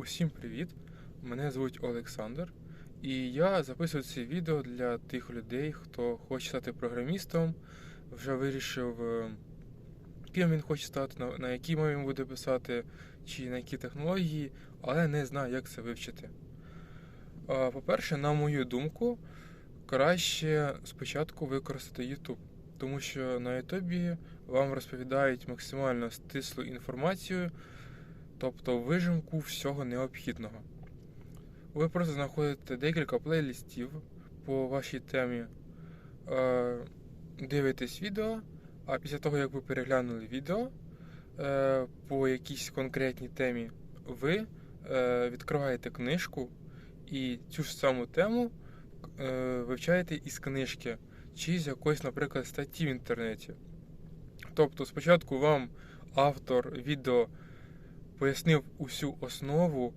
Усім привіт! Мене звуть Олександр, і я записую це відео для тих людей, хто хоче стати програмістом, вже вирішив, е, ким він хоче стати, на, якій мові він буде писати, чи на які технології, але не знає, як це вивчити. По-перше, на мою думку, краще спочатку використати YouTube, тому що на YouTube вам розповідають максимально стислу інформацію тобто вижимку всього необхідного. Ви просто знаходите декілька плейлістів по вашій темі, е, дивитесь відео, а після того, як ви переглянули відео е, по якійсь конкретній темі, ви е, відкриваєте книжку і цю ж саму тему вивчаєте із книжки чи з якоїсь, наприклад, статті в інтернеті. Тобто, спочатку вам автор відео пояснив усю основу,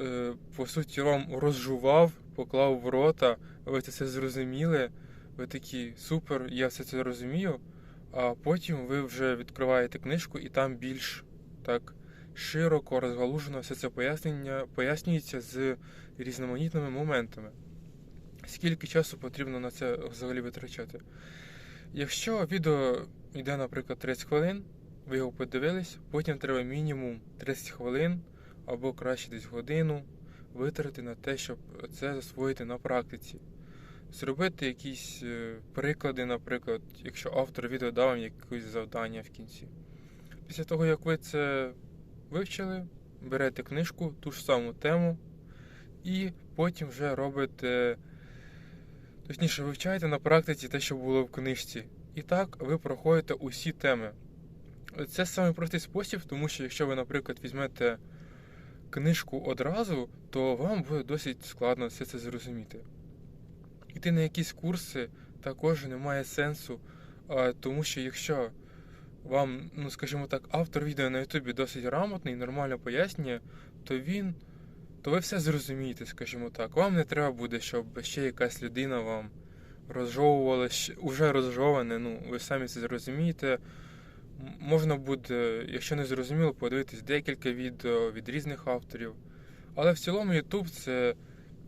е, по суті, вам розжував, поклав в рота, ви це все зрозуміли. Ви такі супер, я все це розумію. А потім ви вже відкриваєте книжку і там більш так широко розгалужено все це пояснення пояснюється з різноманітними моментами. Скільки часу потрібно на це взагалі витрачати? Якщо відео йде, наприклад, 30 хвилин, ви його подивились, потім треба мінімум 30 хвилин або краще десь годину витратити на те, щоб це засвоїти на практиці. Зробити якісь е, приклади, наприклад, якщо автор відео дав вам якесь завдання в кінці. Після того, як ви це вивчили, берете книжку, ту ж саму тему, і потім вже робите, точніше, вивчаєте на практиці те, що було в книжці. І так ви проходите усі теми. Це саме простий спосіб, тому що якщо ви, наприклад, візьмете книжку одразу, то вам буде досить складно все це зрозуміти. Іти на якісь курси також немає сенсу, тому що якщо вам, ну скажімо так, автор відео на Ютубі досить грамотний, нормально пояснює, то він, то ви все зрозумієте, скажімо так. Вам не треба буде, щоб ще якась людина вам розжовувала, уже розжоване, ну ви самі це зрозумієте. Можна буде, якщо не зрозуміло, подивитись декілька відео від різних авторів. Але в цілому YouTube це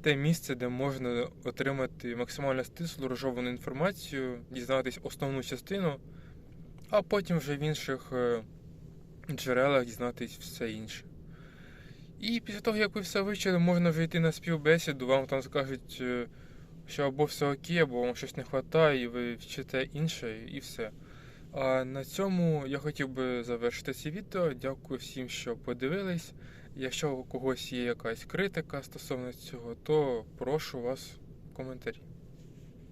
те місце, де можна отримати максимально стислу розжовану інформацію, дізнатися основну частину, а потім вже в інших е, джерелах дізнатись все інше. І після того, як ви все вивчили, можна вже йти на співбесіду, вам там скажуть, е, що або все окей, або вам щось не вистачає, і ви вчите інше, і все. А на цьому я хотів би завершити це відео. Дякую всім, що подивились. Якщо у когось є якась критика стосовно цього, то прошу вас в коментарі.